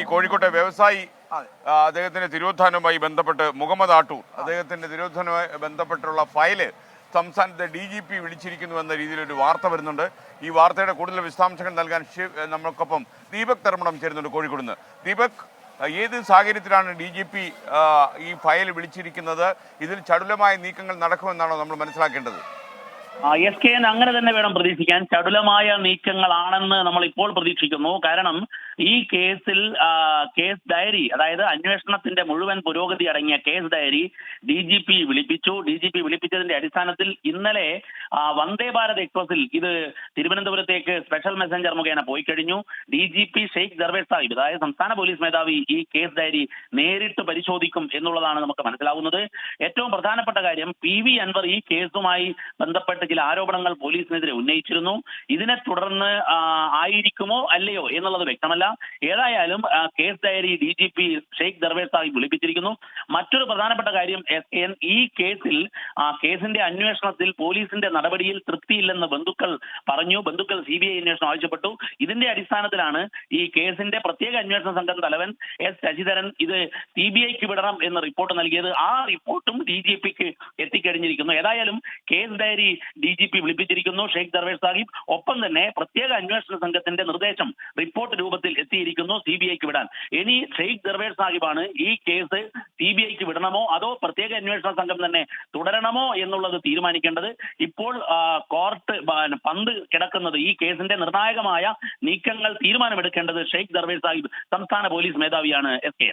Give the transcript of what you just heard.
ഈ കോഴിക്കോട്ടെ വ്യവസായി അദ്ദേഹത്തിന്റെ തിരോധാനവുമായി ബന്ധപ്പെട്ട് മുഹമ്മദ് ആട്ടൂർ അദ്ദേഹത്തിന്റെ തിരോധാനവുമായി ബന്ധപ്പെട്ടുള്ള ഫയൽ സംസ്ഥാനത്തെ ഡി ജി പി വിളിച്ചിരിക്കുന്നു എന്ന രീതിയിലൊരു വാർത്ത വരുന്നുണ്ട്. ഈ വാർത്തയുടെ കൂടുതൽ വിശദാംശങ്ങൾ നൽകാൻ ശിവ് നമുക്കൊപ്പം ദീപക് തർമ്മണം ചേരുന്നുണ്ട് കോഴിക്കോട് നിന്ന് ദീപക് ഏത് സാഹചര്യത്തിലാണ് ഡി ജി പി ഈ ഫയൽ വിളിച്ചിരിക്കുന്നത്? ഇതിൽ ചടുലമായ നീക്കങ്ങൾ നടക്കുമെന്നാണോ നമ്മൾ മനസ്സിലാക്കേണ്ടത്? എസ് കെ എൻ അങ്ങനെ തന്നെ വേണം പ്രതീക്ഷിക്കാൻ. ചടുലമായ നീക്കങ്ങളാണെന്ന് നമ്മൾ ഇപ്പോൾ പ്രതീക്ഷിക്കുന്നു. കാരണം ഈ കേസിൽ കേസ് ഡയറി അതായത് അന്വേഷണത്തിന്റെ മുഴുവൻ പുരോഗതി അടങ്ങിയ case diary D G P വിളിപ്പിച്ചു. ഡി ജി പി വിളിപ്പിച്ചതിന്റെ അടിസ്ഥാനത്തിൽ ഇന്നലെ വന്ദേ ഭാരത് എക്സ്പ്രസിൽ ഇത് തിരുവനന്തപുരത്തേക്ക് സ്പെഷ്യൽ മെസ്സഞ്ചർ മുഖേന പോയി കഴിഞ്ഞു. D G P Sheikh Darvesh Sahib അതായത് സംസ്ഥാന പോലീസ് മേധാവി ഈ കേസ് ഡയറി നേരിട്ട് പരിശോധിക്കും എന്നുള്ളതാണ് നമുക്ക് മനസ്സിലാവുന്നത്. ഏറ്റവും പ്രധാനപ്പെട്ട കാര്യം പി വി അൻവർ ഈ കേസുമായി ബന്ധപ്പെട്ട് ചില ആരോപണങ്ങൾ പോലീസിനെതിരെ ഉന്നയിച്ചിരുന്നു. ഇതിനെ തുടർന്ന് ആയിരിക്കുമോ അല്ലയോ എന്നുള്ളത് വ്യക്തമല്ല. ഏതായാലും case diary D G P Sheikh Darvesh Sahib വിളിപ്പിച്ചിരിക്കുന്നു. മറ്റൊരു പ്രധാനപ്പെട്ട കാര്യം ഈ കേസിൽ കേസിന്റെ അന്വേഷണത്തിൽ പോലീസിന്റെ നടപടിയിൽ തൃപ്തിയില്ലെന്ന് ബന്ധുക്കൾ പറഞ്ഞു. ബന്ധുക്കൾ സി ബി ഐ അന്വേഷണം ആവശ്യപ്പെട്ടു. ഇതിന്റെ അടിസ്ഥാനത്തിലാണ് ഈ കേസിന്റെ പ്രത്യേക അന്വേഷണ സംഘം തലവൻ എസ് ശശിധരൻ ഇത് സി ബി ഐക്ക് വിടണം എന്ന റിപ്പോർട്ട് നൽകിയത്. ആ റിപ്പോർട്ടും ഡി ജി പിക്ക് എത്തിക്കഴിഞ്ഞിരിക്കുന്നു. ഏതായാലും case diary D G P വിളിപ്പിച്ചിരിക്കുന്നു Sheikh Darvesh Sahib. ഒപ്പം തന്നെ പ്രത്യേക അന്വേഷണ സംഘത്തിന്റെ നിർദ്ദേശം റിപ്പോർട്ട് രൂപത്തിൽ എത്തിയിരിക്കുന്നു സി ബി ഐക്ക് വിടാൻ. ഇനി ഷെയ്ഖ് ദർവേഷ് സാഹിബാണ് ഈ കേസ് സി ബി ഐക്ക് വിടണമോ അതോ പ്രത്യേക അന്വേഷണ സംഘം തന്നെ തുടരണമോ എന്നുള്ളത് തീരുമാനിക്കേണ്ടത്? ഇപ്പോൾ കോർട്ട് പന്ത് കിടക്കുന്നത് ഈ കേസിന്റെ നിർണായകമായ നീക്കങ്ങൾ തീരുമാനമെടുക്കേണ്ടത് ഷെയ്ഖ് ദർവേഷ് സാഹിബ് സംസ്ഥാന പോലീസ് മേധാവിയാണ് എസ് കെ